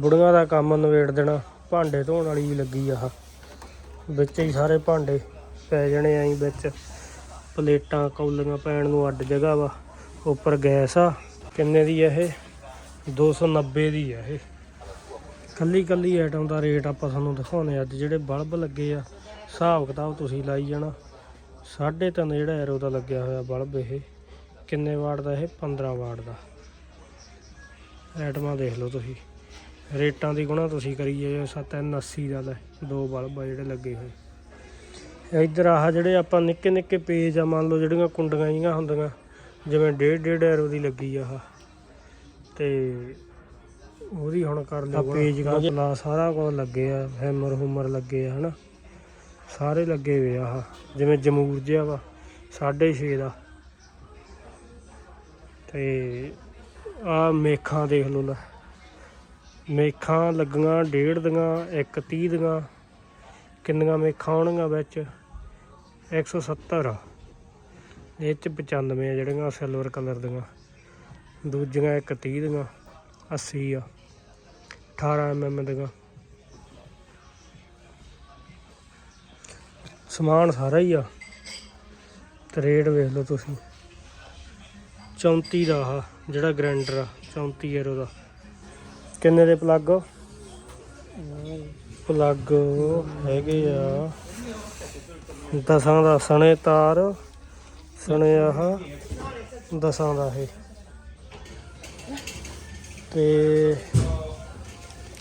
ਬੁੜੀਆਂ ਦਾ ਕੰਮ ਨਵੇੜ ਦੇਣਾ। ਭਾਂਡੇ ਧੋਣ ਵਾਲੀ ਵੀ ਲੱਗੀ ਆਹ ਵਿੱਚ ਹੀ ਸਾਰੇ ਭਾਂਡੇ ਪੈ ਜਾਣੇ ਆਈ ਵਿੱਚ। ਪਲੇਟਾਂ, ਕੌਲੀਆਂ ਪੈਣ ਨੂੰ ਅੱਡ ਜਗ੍ਹਾ ਵਾ। ਉੱਪਰ ਗੈਸ ਆ। ਕਿੰਨੇ ਦੀ ਹੈ ਇਹ? 290 ਦੀ ਹੈ ਇਹ। ਕੱਲੀ ਕੱਲੀ ਆਈਟਮ ਦਾ ਰੇਟ ਆਪਾਂ ਤੁਹਾਨੂੰ ਦਿਖਾਉਣੇ ਅੱਜ ਜਿਹੜੇ ਬਲਬ ਲੱਗੇ ਆ, ਹਿਸਾਬ ਕਿਤਾਬ ਤੁਸੀਂ ਲਾਈ ਜਾਣਾ। 3.5 ਜਿਹੜਾ ਐਰੋ ਦਾ ਲੱਗਿਆ ਹੋਇਆ ਬਲਬ ਇਹ, ਕਿੰਨੇ ਵਾਟ ਦਾ ਇਹ? 15 ਵਾਟ ਦਾ। ਆਈਟਮਾਂ ਦੇਖ ਲਓ ਤੁਸੀਂ। ਰੇਟਾਂ ਦੀ ਗੁਣਾ ਤੁਸੀਂ ਕਰੀਏ 780 ਦਾ ਲੈ ਦੋ ਬਲਬ ਆ ਜਿਹੜੇ ਲੱਗੇ ਹੋਏ। ਇੱਧਰ ਆਹ ਜਿਹੜੇ ਆਪਾਂ ਨਿੱਕੇ ਨਿੱਕੇ ਪੇਜ ਆ ਮੰਨ ਲਓ ਜਿਹੜੀਆਂ ਕੁੰਡੀਆਂ ਜੀਆਂ ਹੁੰਦੀਆਂ ਜਿਵੇਂ ਡੇਢ ਡੇਢ ਐਰੋ ਦੀ ਲੱਗੀ ਆ ਆਹ। ਤੇ ਉਹਦੀ ਹੁਣ ਕਰ ਲਿਓ ਪੇਜ ਕਾ ਸਾਰਾ ਕੁਝ ਲੱਗੇ ਆ ਹੈਮਰ ਹੁਮਰ ਲੱਗੇ ਆ ਹਨਾ। ਸਾਰੇ ਲੱਗੇ ਹੋਏ ਆ ਆਹ ਜਿਵੇਂ ਜਮੂਰ ਜਿਹਾ ਵਾ 6.5 ਦਾ। ਤੇ ਆ ਮੇਖਾਂ ਦੇਖ ਲਓ ਲੈ। ਮੇਖਾਂ ਲੱਗੀਆਂ, ਡੇਢ ਦੀਆਂ, ਇੱਕ 30 ਦੀਆਂ। ਕਿੰਨੀਆਂ ਮੇਖਾਂ ਹੋਣਗੀਆਂ ਵਿੱਚ? 170 ਆ ਇਹ ਚ 95 ਆ ਜਿਹੜੀਆਂ ਸਿਲਵਰ ਕਲਰ ਦੀਆਂ। ਦੂਜੀਆਂ ਇੱਕ 30 ਦੀਆਂ 80 ਆ। 18 mm ਦੀਆਂ। ਸਮਾਨ ਸਾਰਾ ਹੀ ਆ। ਤੇ ਰੇਟ ਵੇਖ ਲਓ ਤੁਸੀਂ। 34 ਦਾ ਆ ਜਿਹੜਾ ਗ੍ਰਾਈਂਡਰ ਆ 34 ਯੂਰੋ ਦਾ। ਕਿੰਨੇ ਦੇ ਪਲੱਗ ਪਲੱਗ ਹੈਗੇ ਆ। ਦਸਾਂ ਦਾ ਸਣੇ ਤਾਰ ਸਣੇ ਆਹ ਦਸਾਂ ਦਾ ਇਹ। ਤੇ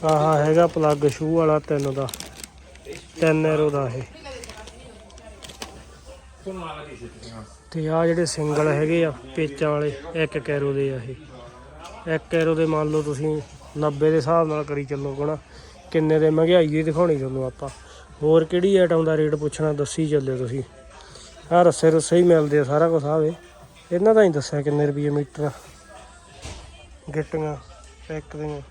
ਆਹ ਹੈਗਾ ਪਲੱਗ ਸ਼ੂ ਵਾਲਾ ਤਿੰਨ ਦਾ। 3 ਯੂਰੋ ਦਾ ਇਹ। ਤੇ ਆ ਜਿਹੜੇ ਸਿੰਗਲ ਹੈਗੇ ਆ ਪੇਚਾਂ ਵਾਲੇ ਇੱਕ ਕੈਰੋ ਦੇ ਆ ਇਹ। ਇੱਕ ਕੈਰੋ ਦੇ ਮੰਨ ਲਓ ਤੁਸੀਂ 90 ਦੇ ਹਿਸਾਬ ਨਾਲ ਕਰੀ ਚੱਲੋ ਕੋਣਾ। ਕਿੰਨੇ ਦੇ ਮਹਿੰਗਾਈ ਹੀ ਦਿਖਾਉਣੀ ਤੁਹਾਨੂੰ ਆਪਾਂ। ਹੋਰ ਕਿਹੜੀ ਆਈਟਮ ਦਾ ਰੇਟ ਪੁੱਛਣਾ ਦੱਸੀ ਚੱਲਿਓ ਤੁਸੀਂ। ਆਹ ਰੱਸੇ ਰੁੱਸੇ ਹੀ ਮਿਲਦੇ ਆ ਸਾਰਾ ਕੁਝ ਆਵੇ ਇਹਨਾਂ ਦਾ ਹੀ ਦੱਸਿਆ ਕਿੰਨੇ ਰੁਪਏ ਮੀਟਰ। ਗਿੱਟੀਆਂ ਪੈਕ ਦੀਆਂ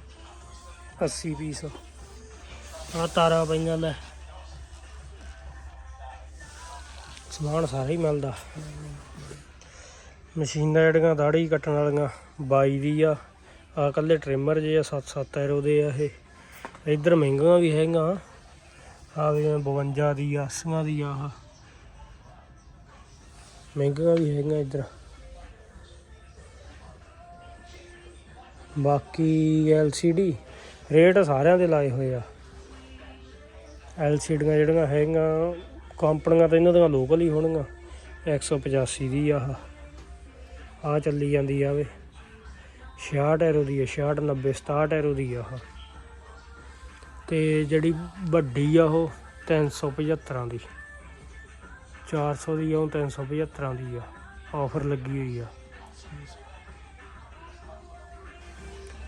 80 ਪੀਸ ਆ ਤਾਰਾਂ ਪਈਆਂ ਲੈ। ਸਮਾਨ ਸਾਰਾ ਹੀ ਮਿਲਦਾ। ਮਸ਼ੀਨਾਂ ਜਿਹੜੀਆਂ ਦਾੜੀ ਕੱਟਣ ਵਾਲੀਆਂ 22 ਦੀ ਆ। ਆ ਕੱਲੇ ਟ੍ਰਿਮਰ ਜੇ ਆ 7-7 ਐਰੋ ਦੇ ਆ ਇਹ। ਇੱਧਰ ਮਹਿੰਗੀਆਂ ਵੀ ਹੈਗੀਆਂ। ਆ ਵੀ 52 ਦੀ ਆ 80 ਦੀ ਆ ਮਹਿੰਗੀਆਂ ਵੀ ਹੈਗੀਆਂ ਇੱਧਰ। ਬਾਕੀ LCD ਰੇਟ ਸਾਰਿਆਂ ਦੇ ਲਾਏ ਹੋਏ ਆ। LCDਆਂ ਜਿਹੜੀਆਂ ਹੈਗੀਆਂ, ਕੰਪਨੀਆਂ ਤਾਂ ਇਹਨਾਂ ਦੀਆਂ ਲੋਕਲ ਹੀ ਹੋਣਗੀਆਂ। 185 ਦੀ ਆ ਆਹ। ਆ ਚੱਲੀ ਜਾਂਦੀ ਆਵੇ 66 ਐਰੋ ਦੀ ਆ 66 90 67 ਐਰੋ ਦੀ ਆ ਆਹ। ਤੇ ਜਿਹੜੀ ਵੱਡੀ ਆ ਉਹ 375 ਦੀ। 400 ਦੀ ਆ, ਉਹ 375 ਦੀ ਆ। ਆਫਰ ਲੱਗੀ ਹੋਈ ਆ।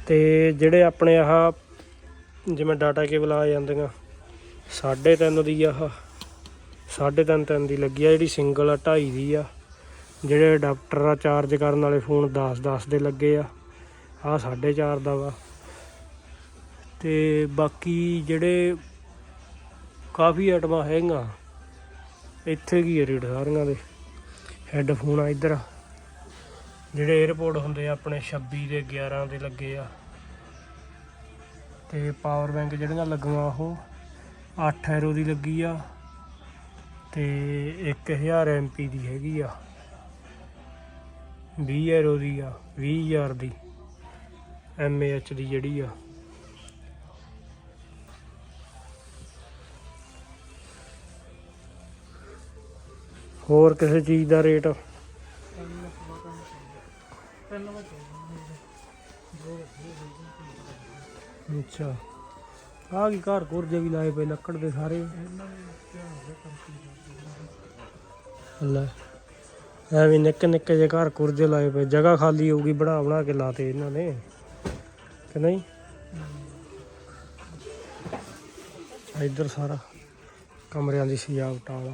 ਤੇ ਜਿਹੜੇ ਆਪਣੇ ਆਹ ਜਿਵੇਂ ਡਾਟਾ ਕੇਬਲ ਆ ਜਾਂਦੀਆਂ 3.5 ਦੀ ਆ ਆਹ। 3.5 ਤਿੰਨ ਦੀ ਲੱਗੀ ਆ, ਜਿਹੜੀ ਸਿੰਗਲ ਆ 2.5 ਦੀ ਆ। ਜਿਹੜੇ ਅਡਾਪਟਰ ਆ, ਚਾਰਜ ਕਰਨ ਵਾਲੇ ਫੋਨ 10 10 ਦੇ ਲੱਗੇ ਆ। ਆ 4.5 ਦਾ ਵਾ। ਤੇ ਬਾਕੀ ਜਿਹੜੇ ਕਾਫੀ ਆਈਟਮਾਂ ਹੈਗੀਆਂ, ਇੱਥੇ ਕੀ ਆ ਰੇਟ ਸਾਰੀਆਂ ਦੇ? ਹੈੱਡਫੋਨ ਆ ਇੱਧਰ। ਜਿਹੜੇ 에어ਪੋਰਟ ਹੁੰਦੇ ਆ, ਆਪਣੇ 26 ਦੇ 11 ਦੇ ਲੱਗੇ ਆ। ਤੇ ਪਾਵਰ ਬੈਂਕ ਜਿਹੜੀਆਂ ਲੱਗੀਆਂ, ਉਹ 8 ਐਰੋ ਦੀ ਲੱਗੀ ਆ। ਤੇ 1000 ਐਮਪੀ ਦੀ ਹੈਗੀ ਆ। 20 ਐਰੋ ਦੀ ਆ 20000 ਦੀ। ਐਮਏਐਚ ਦੀ ਜਿਹੜੀ ਆ। ਹੋਰ ਕਿਸੇ ਚੀਜ਼ ਦਾ ਰੇਟ? ਅੱਛਾ। ਆ ਕੀ ਘਰ ਘੁਰ ਜੇ ਵੀ ਲਾਏ ਪਏ ਲੱਕੜ ਦੇ ਸਾਰੇ। ਲੈ, ਐਵੇਂ ਨਿੱਕੇ ਨਿੱਕੇ ਜੇ ਘਰ ਕੁਰਜੇ ਲਾਏ ਪਏ, ਜਗ੍ਹਾ ਖਾਲੀ ਹੋਊਗੀ, ਬਣਾ ਬਣਾ ਕੇ ਲਾਤੇ ਇਹਨਾਂ ਨੇ। ਕਿ ਨਹੀਂ? ਇੱਧਰ ਸਾਰਾ ਕਮਰਿਆਂ ਦੀ ਸਜਾਵਟ ਵਾਲਾ।